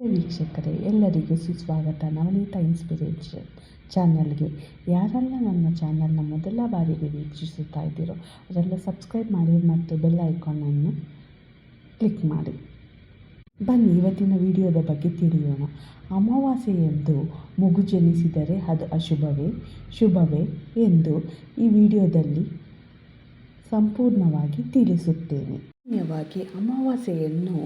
ವೀಕ್ಷಕರೇ, ಎಲ್ಲರಿಗೂ ಸುಸ್ವಾಗತ ನವನೀತ ಇನ್ಸ್ಪಿರೇಷನ್ ಚಾನಲ್ಗೆ ಯಾರೆಲ್ಲ ನನ್ನ ಚಾನಲ್ನ ಮೊದಲ ಬಾರಿಗೆ ವೀಕ್ಷಿಸುತ್ತಾ ಇದ್ದೀರೋ, ಅದೆಲ್ಲ ಸಬ್ಸ್ಕ್ರೈಬ್ ಮಾಡಿ ಮತ್ತು ಬೆಲ್ ಐಕಾನನ್ನು ಕ್ಲಿಕ್ ಮಾಡಿ. ಬನ್ನಿ, ಇವತ್ತಿನ ವಿಡಿಯೋದ ಬಗ್ಗೆ ತಿಳಿಯೋಣ. ಅಮಾವಾಸ್ಯೆಯಂದು ಮಗು ಜನಿಸಿದರೆ ಅದು ಅಶುಭವೇ? ಶುಭವೇ ಎಂದು ಈ ವಿಡಿಯೋದಲ್ಲಿ ಸಂಪೂರ್ಣವಾಗಿ ತಿಳಿಸುತ್ತೇನೆ. ಸಾಮಾನ್ಯವಾಗಿ ಅಮಾವಾಸ್ಯೆಯನ್ನು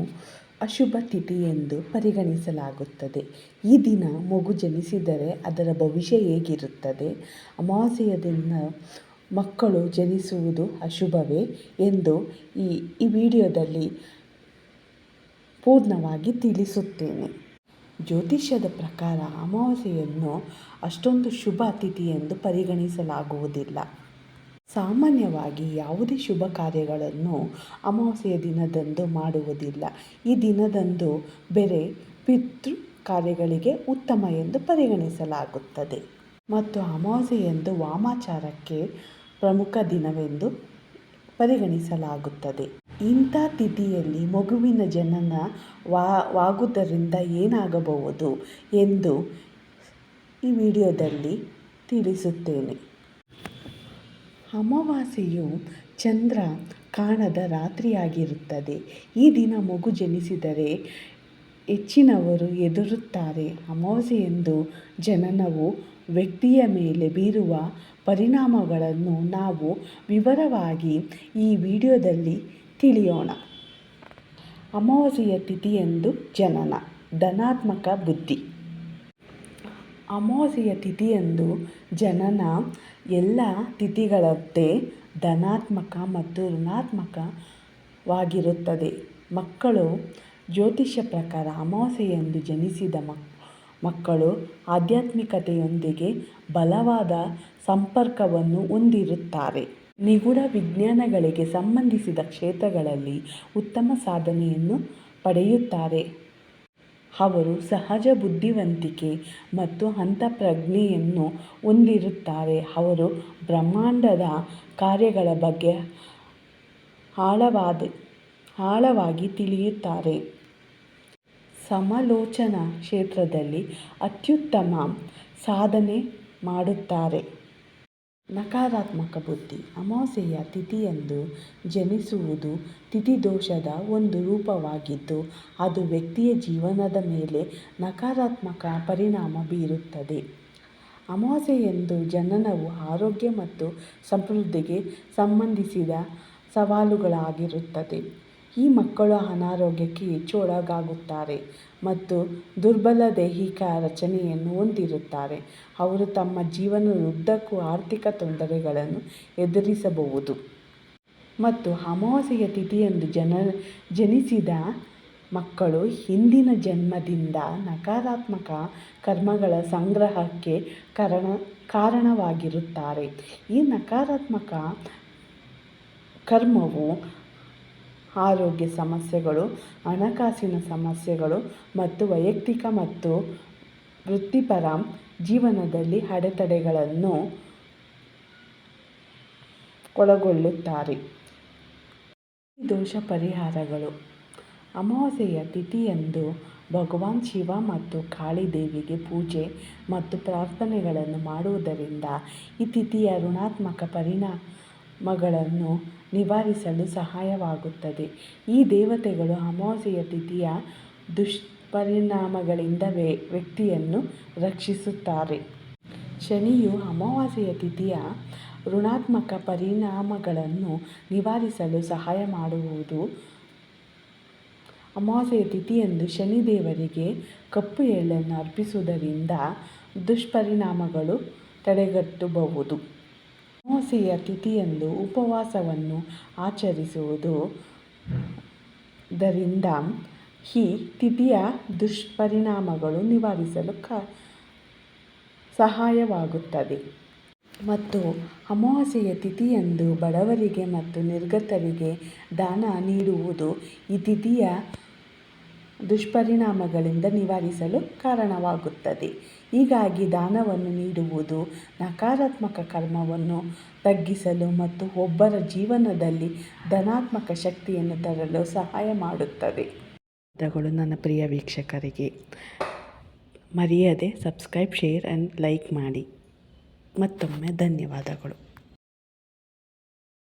ಅಶುಭ ತಿಥಿ ಎಂದು ಪರಿಗಣಿಸಲಾಗುತ್ತದೆ. ಈ ದಿನ ಮಗು ಜನಿಸಿದರೆ ಅದರ ಭವಿಷ್ಯ ಹೇಗಿರುತ್ತದೆ? ಅಮಾವಾಸ್ಯೆಯ ದಿನ ಮಕ್ಕಳು ಜನಿಸುವುದು ಅಶುಭವೇ ಎಂದು ಈ ಈ ವಿಡಿಯೋದಲ್ಲಿ ಪೂರ್ಣವಾಗಿ ತಿಳಿಸುತ್ತೇನೆ. ಜ್ಯೋತಿಷ್ಯದ ಪ್ರಕಾರ ಅಮಾವಾಸ್ಯೆಯನ್ನು ಅಷ್ಟೊಂದು ಶುಭ ತಿಥಿ ಎಂದು ಪರಿಗಣಿಸಲಾಗುವುದಿಲ್ಲ. ಸಾಮಾನ್ಯವಾಗಿ ಯಾವುದೇ ಶುಭ ಕಾರ್ಯಗಳನ್ನು ಅಮಾವಾಸ್ಯೆಯ ದಿನದಂದು ಮಾಡುವುದಿಲ್ಲ. ಈ ದಿನದಂದು ಬೇರೆ ಪಿತೃ ಕಾರ್ಯಗಳಿಗೆ ಉತ್ತಮ ಎಂದು ಪರಿಗಣಿಸಲಾಗುತ್ತದೆ. ಮತ್ತು ಅಮಾವಾಸ್ಯೆಯಂದು ವಾಮಾಚಾರಕ್ಕೆ ಪ್ರಮುಖ ದಿನವೆಂದು ಪರಿಗಣಿಸಲಾಗುತ್ತದೆ. ಇಂಥ ತಿಥಿಯಲ್ಲಿ ಮಗುವಿನ ಜನನ ವಾಗುವುದರಿಂದ ಏನಾಗಬಹುದು ಎಂದು ಈ ವಿಡಿಯೋದಲ್ಲಿ ತಿಳಿಸುತ್ತೇನೆ. ಅಮಾವಾಸ್ಯೆಯು ಚಂದ್ರ ಕಾಣದ ರಾತ್ರಿಯಾಗಿರುತ್ತದೆ. ಈ ದಿನ ಮಗು ಜನಿಸಿದರೆ ಹೆಚ್ಚಿನವರು ಹೆದರುತ್ತಾರೆ. ಅಮಾವಾಸ್ಯೆಯಂದು ಜನನವು ವ್ಯಕ್ತಿಯ ಮೇಲೆ ಬೀರುವ ಪರಿಣಾಮಗಳನ್ನು ನಾವು ವಿವರವಾಗಿ ಈ ವಿಡಿಯೋದಲ್ಲಿ ತಿಳಿಯೋಣ. ಅಮಾವಾಸ್ಯೆಯ ತಿಥಿಯೆಂದು ಜನನ, ಧನಾತ್ಮಕ ಬುದ್ಧಿ. ಅಮಾವಾಸ್ಯೆಯ ತಿಥಿಯಂದು ಜನನ ಎಲ್ಲ ತಿಥಿಗಳಂತೆ ಧನಾತ್ಮಕ ಮತ್ತು ಋಣಾತ್ಮಕವಾಗಿರುತ್ತದೆ. ಮಕ್ಕಳು ಜ್ಯೋತಿಷ್ಯ ಪ್ರಕಾರ ಅಮಾವಾಸ್ಯೆಯಂದು ಜನಿಸಿದ ಮಕ್ಕಳು ಆಧ್ಯಾತ್ಮಿಕತೆಯೊಂದಿಗೆ ಬಲವಾದ ಸಂಪರ್ಕವನ್ನು ಹೊಂದಿರುತ್ತಾರೆ. ನಿಗೂಢ ವಿಜ್ಞಾನಗಳಿಗೆ ಸಂಬಂಧಿಸಿದ ಕ್ಷೇತ್ರಗಳಲ್ಲಿ ಉತ್ತಮ ಸಾಧನೆಯನ್ನು ಪಡೆಯುತ್ತಾರೆ. ಅವರು ಸಹಜ ಬುದ್ಧಿವಂತಿಕೆ ಮತ್ತು ಅಂತಃಪ್ರಜ್ಞೆಯನ್ನು ಹೊಂದಿರುತ್ತಾರೆ. ಅವರು ಬ್ರಹ್ಮಾಂಡದ ಕಾರ್ಯಗಳ ಬಗ್ಗೆ ಆಳವಾದ, ಆಳವಾಗಿ ತಿಳಿಯುತ್ತಾರೆ. ಸಮಾಲೋಚನಾ ಕ್ಷೇತ್ರದಲ್ಲಿ ಅತ್ಯುತ್ತಮ ಸಾಧನೆ ಮಾಡುತ್ತಾರೆ. ನಕಾರಾತ್ಮಕ ಬುದ್ಧಿ ಅಮಾವಾಸ್ಯೆಯ ತಿಥಿಯಂದು ಜನಿಸುವುದು ತಿಥಿದೋಷದ ಒಂದು ರೂಪವಾಗಿದ್ದು, ಅದು ವ್ಯಕ್ತಿಯ ಜೀವನದ ಮೇಲೆ ನಕಾರಾತ್ಮಕ ಪರಿಣಾಮ ಬೀರುತ್ತದೆ. ಅಮಾವಾಸ್ಯೆಯಂದು ಜನನವು ಆರೋಗ್ಯ ಮತ್ತು ಸಮೃದ್ಧಿಗೆ ಸಂಬಂಧಿಸಿದ ಸವಾಲುಗಳಾಗಿರುತ್ತದೆ. ಈ ಮಕ್ಕಳು ಅನಾರೋಗ್ಯಕ್ಕೆ ಹೆಚ್ಚು ಒಳಗಾಗುತ್ತಾರೆ ಮತ್ತು ದುರ್ಬಲ ದೈಹಿಕ ರಚನೆಯನ್ನು ಹೊಂದಿರುತ್ತಾರೆ. ಅವರು ತಮ್ಮ ಜೀವನದುದ್ದಕ್ಕೂ ಆರ್ಥಿಕ ತೊಂದರೆಗಳನ್ನು ಎದುರಿಸಬಹುದು. ಮತ್ತು ಅಮಾವಾಸ್ಯೆಯ ತಿಥಿಯಂದು ಜನ ಜನಿಸಿದ ಮಕ್ಕಳು ಹಿಂದಿನ ಜನ್ಮದಿಂದ ನಕಾರಾತ್ಮಕ ಕರ್ಮಗಳ ಸಂಗ್ರಹಕ್ಕೆ ಕಾರಣ, ಕಾರಣವಾಗಿರುತ್ತಾರೆ. ಈ ನಕಾರಾತ್ಮಕ ಕರ್ಮವು ಆರೋಗ್ಯ ಸಮಸ್ಯೆಗಳು, ಹಣಕಾಸಿನ ಸಮಸ್ಯೆಗಳು ಮತ್ತು ವೈಯಕ್ತಿಕ ಮತ್ತು ವೃತ್ತಿಪರ ಜೀವನದಲ್ಲಿ ಅಡೆತಡೆಗಳನ್ನು ಒಳಗೊಳ್ಳುತ್ತಾರೆ. ದೋಷ ಪರಿಹಾರಗಳು. ಅಮಾವಾಸ್ಯೆಯ ತಿಥಿಯಂದು ಭಗವಾನ್ ಶಿವ ಮತ್ತು ಕಾಳಿ ದೇವಿಗೆ ಪೂಜೆ ಮತ್ತು ಪ್ರಾರ್ಥನೆಗಳನ್ನು ಮಾಡುವುದರಿಂದ ಈ ತಿಥಿಯ ಋಣಾತ್ಮಕ ಪರಿಣಾಮಗಳನ್ನು ನಿವಾರಿಸಲು ಸಹಾಯವಾಗುತ್ತದೆ. ಈ ದೇವತೆಗಳು ಅಮಾವಾಸ್ಯೆಯ ತಿಥಿಯ ದುಷ್ಪರಿಣಾಮಗಳಿಂದ ವ್ಯಕ್ತಿಯನ್ನು ರಕ್ಷಿಸುತ್ತಾರೆ. ಶನಿಯು ಅಮಾವಾಸ್ಯೆಯ ತಿಥಿಯ ಋಣಾತ್ಮಕ ಪರಿಣಾಮಗಳನ್ನು ನಿವಾರಿಸಲು ಸಹಾಯ ಮಾಡುವುದು. ಅಮಾವಾಸ್ಯೆಯ ತಿಥಿಯಂದು ಶನಿದೇವರಿಗೆ ಕಪ್ಪು ಎಳ್ಳನ್ನು ಅರ್ಪಿಸುವುದರಿಂದ ದುಷ್ಪರಿಣಾಮಗಳು ತಡೆಗಟ್ಟಬಹುದು. ಅಮಾವಾಸ್ಯೆಯ ತಿಥಿಯಂದು ಉಪವಾಸವನ್ನು ಆಚರಿಸುವುದು. ದರಿಂದ ಈ ತಿಥಿಯ ದುಷ್ಪರಿಣಾಮಗಳು ನಿವಾರಿಸಲು ಕ ಸಹಾಯವಾಗುತ್ತದೆ. ಮತ್ತು ಅಮಾವಾಸ್ಯೆಯ ತಿಥಿಯಂದು ಬಡವರಿಗೆ ಮತ್ತು ನಿರ್ಗತರಿಗೆ ದಾನ ನೀಡುವುದು ಈ ತಿಥಿಯ ದುಷ್ಪರಿಣಾಮಗಳಿಂದ ನಿವಾರಿಸಲು ಕಾರಣವಾಗುತ್ತದೆ. ಹೀಗಾಗಿ ದಾನವನ್ನು ನೀಡುವುದು, ನಕಾರಾತ್ಮಕ ಕರ್ಮವನ್ನು ತಗ್ಗಿಸಲು ಮತ್ತು ಒಬ್ಬರ ಜೀವನದಲ್ಲಿ ಧನಾತ್ಮಕ ಶಕ್ತಿಯನ್ನು ತರಲು ಸಹಾಯ ಮಾಡುತ್ತದೆ. ಧನ್ಯವಾದಗಳು ನನ್ನ ಪ್ರಿಯ ವೀಕ್ಷಕರಿಗೆ. ಮರೆಯದೆ ಸಬ್ಸ್ಕ್ರೈಬ್, ಶೇರ್ ಆ್ಯಂಡ್ ಲೈಕ್ ಮಾಡಿ. ಮತ್ತೊಮ್ಮೆ ಧನ್ಯವಾದಗಳು.